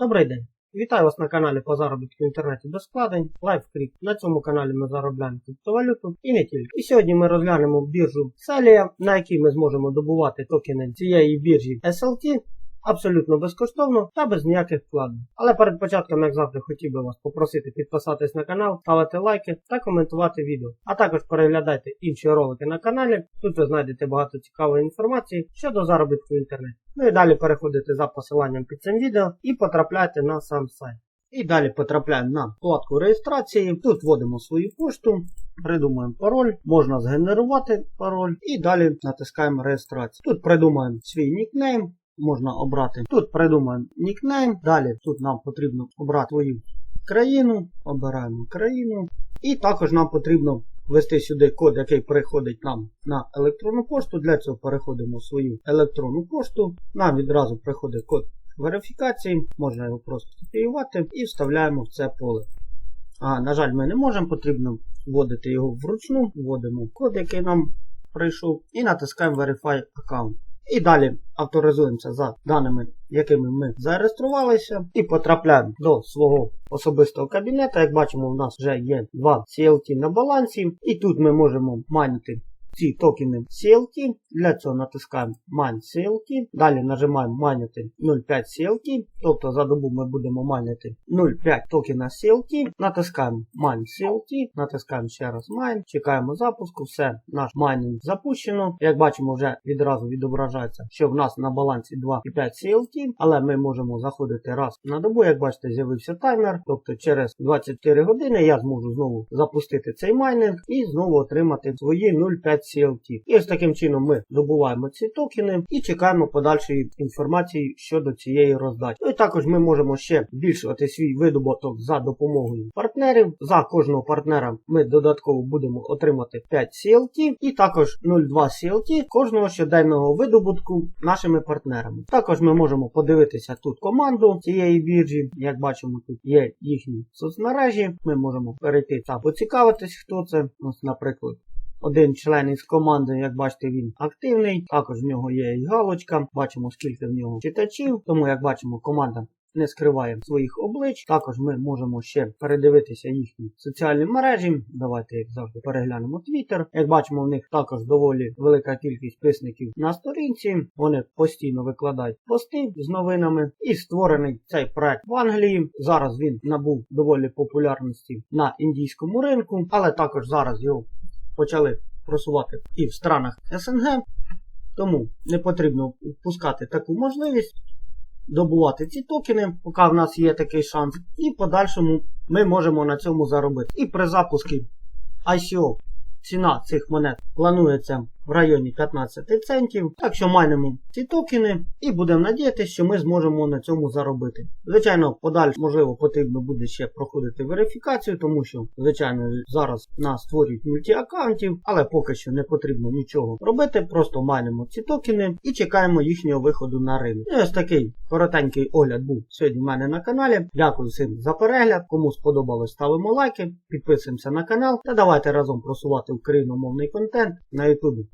Добрий день! Вітаю вас на каналі по заробітку в інтернеті без складень LiveCrypt. На цьому каналі ми заробляємо криптовалюту і не тільки. І сьогодні ми розглянемо біржу Celia, на якій ми зможемо добувати токени цієї біржі SLT абсолютно безкоштовно та без ніяких вкладень. Але перед початком, як завжди, хотів би вас попросити підписатись на канал, ставити лайки та коментувати відео. А також переглядайте інші ролики на каналі. Тут ви знайдете багато цікавої інформації щодо заробітку в інтернеті. Ну і далі переходите за посиланням під цим відео і потрапляйте на сам сайт. І далі потрапляємо на вкладку реєстрації. Тут вводимо свою пошту, придумаємо пароль, можна згенерувати пароль і далі натискаємо реєстрацію. Тут придумаємо свій нікнейм, можна обрати. Тут придумаємо нікнейм. Далі тут нам потрібно обрати свою країну, обираємо країну. І також нам потрібно ввести сюди код, який приходить нам на електронну пошту. Для цього переходимо в свою електронну пошту. Нам відразу приходить код верифікації, можна його просто копіювати і вставляємо в це поле. А, на жаль, ми не можемо, потрібно вводити його вручну, вводимо код, який нам прийшов, і натискаємо Verify Account. І далі авторизуємося за даними, якими ми зареєструвалися, і потрапляємо до свого особистого кабінету. Як бачимо, у нас вже є два CLT на балансі, і тут ми можемо майнити ці токени CLT. Для цього натискаємо Mine CLT. Далі нажимаємо майнити 0,5 CLT. Тобто за добу ми будемо майнити 0,5 токена CLT. Натискаємо Mine CLT. Натискаємо ще раз Mine. Чекаємо запуску. Все, наш майнинг запущено. Як бачимо, вже відразу відображається, що в нас на балансі 2,5 CLT. Але ми можемо заходити раз на добу. Як бачите, з'явився таймер. Тобто через 24 години я зможу знову запустити цей майнинг і знову отримати свої 0,5 CLT. І ось таким чином ми добуваємо ці токени і чекаємо подальшої інформації щодо цієї роздачі. Ну і також ми можемо ще збільшувати свій видобуток за допомогою партнерів. За кожного партнера ми додатково будемо отримати 5 CLT і також 0,2 CLT кожного щоденного видобутку нашими партнерами. Також ми можемо подивитися тут команду цієї біржі. Як бачимо, тут є їхні соцмережі. Ми можемо перейти та поцікавитись, хто це. Ось, наприклад. Один член із команди, як бачите, він активний. Також в нього є і галочка. Бачимо, скільки в нього читачів. Тому, як бачимо, команда не скриває своїх облич. Також ми можемо ще передивитися їхні соціальні мережі. Давайте, як завжди, переглянемо Twitter. Як бачимо, в них також доволі велика кількість підписників на сторінці. Вони постійно викладають пости з новинами. І створений цей проект в Англії. Зараз він набув доволі популярності на індійському ринку, але також зараз його почали просувати і в странах СНГ. Тому не потрібно впускати таку можливість добувати ці токени, поки в нас є такий шанс. І в подальшому ми можемо на цьому заробити. І при запуску ICO ціна цих монет планується в районі 15 центів. Так що майнемо ці токени і будемо надіятися, що ми зможемо на цьому заробити. Звичайно, подальше, можливо, потрібно буде ще проходити верифікацію, тому що, звичайно, зараз нас створюють мультиаккаунтів, але поки що не потрібно нічого робити. Просто майнемо ці токени і чекаємо їхнього виходу на ринок. І ось такий коротенький огляд був сьогодні в мене на каналі. Дякую всім за перегляд. Кому сподобалось, ставимо лайки, підписуємося на канал та давайте разом просувати україномовний контент на ютубі.